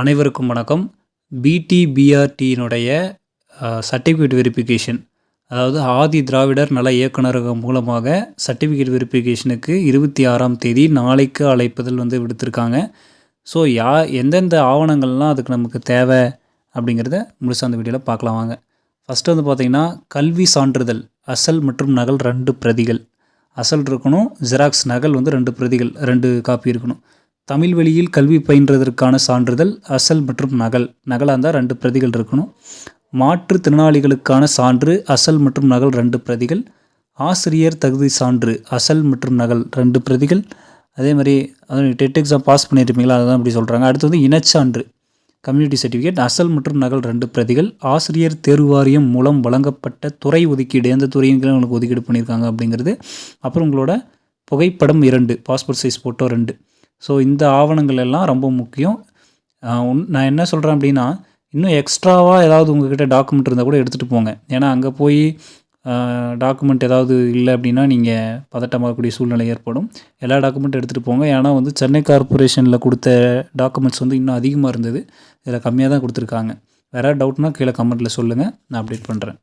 அனைவருக்கும் வணக்கம். பிடிபிஆர்டியினுடைய certificate verification அதாவது ஆதி திராவிடர் நல இயக்குநரகம் மூலமாக சர்டிஃபிகேட் வெரிஃபிகேஷனுக்கு இருபத்தி ஆறாம் தேதி நாளைக்கு அழைப்புதல் வந்து விடுத்திருக்காங்க. ஸோ யா எந்தெந்த ஆவணங்கள்லாம் அதுக்கு நமக்கு தேவை அப்படிங்கிறத முழுசாக அந்த வீடியோவில் பார்க்கலாம் வாங்க. ஃபஸ்ட்டு வந்து பார்த்திங்கன்னா கல்வி சான்றிதழ் அசல் மற்றும் நகல் ரெண்டு பிரதிகள். அசல் இருக்கணும் ஜெராக்ஸ் நகல் வந்து ரெண்டு பிரதிகள் ரெண்டு காப்பி இருக்கணும். தமிழ் வழியில் கல்வி பயின்றதற்கான சான்றிதழ் அசல் மற்றும் நகல். நகலாக இருந்தால் ரெண்டு பிரதிகள் இருக்கணும். மாற்றுத்திறனாளிகளுக்கான சான்று அசல் மற்றும் நகல் ரெண்டு பிரதிகள். ஆசிரியர் தகுதி சான்று அசல் மற்றும் நகல் ரெண்டு பிரதிகள். அதே மாதிரி அது டெட் எக்ஸாம் பாஸ் பண்ணியிருப்பீங்களா? அதுதான் அப்படி சொல்கிறாங்க அடுத்து வந்து இனச்சான்று கம்யூனிட்டி சர்டிஃபிகேட் அசல் மற்றும் நகல் ரெண்டு பிரதிகள். ஆசிரியர் தேர்வு வாரியம் மூலம் வழங்கப்பட்ட துறை ஒதுக்கீடு எந்த துறையின் உங்களுக்கு ஒதுக்கீடு பண்ணியிருக்காங்க அப்படிங்கிறது. அப்புறம் உங்களோட புகைப்படம் இரண்டு பாஸ்போர்ட் சைஸ் ஃபோட்டோ ரெண்டு. ஸோ இந்த ஆவணங்கள் எல்லாம் ரொம்ப முக்கியம். நான் என்ன சொல்கிறேன் அப்படின்னா இன்னும் எக்ஸ்ட்ராவாக ஏதாவது உங்ககிட்ட டாக்குமெண்ட் இருந்தால் கூட எடுத்துகிட்டு போங்க. ஏன்னா அங்கே போய் டாக்குமெண்ட் ஏதாவது இல்லை அப்படின்னா நீங்கள் பதட்டமாகக்கூடிய சூழ்நிலை ஏற்படும். எல்லா டாக்குமெண்ட் எடுத்துகிட்டு போங்க. ஏன்னா வந்து சென்னை கார்ப்பரேஷனில் கொடுத்த டாக்குமெண்ட்ஸ் வந்து இன்னும் அதிகமாக இருந்தது. இதில் கம்மியாக தான் கொடுத்துருக்காங்க. வேறு டவுட்னா கீழே கமெண்ட்டில் சொல்லுங்கள் நான் அப்டேட் பண்ணுறேன்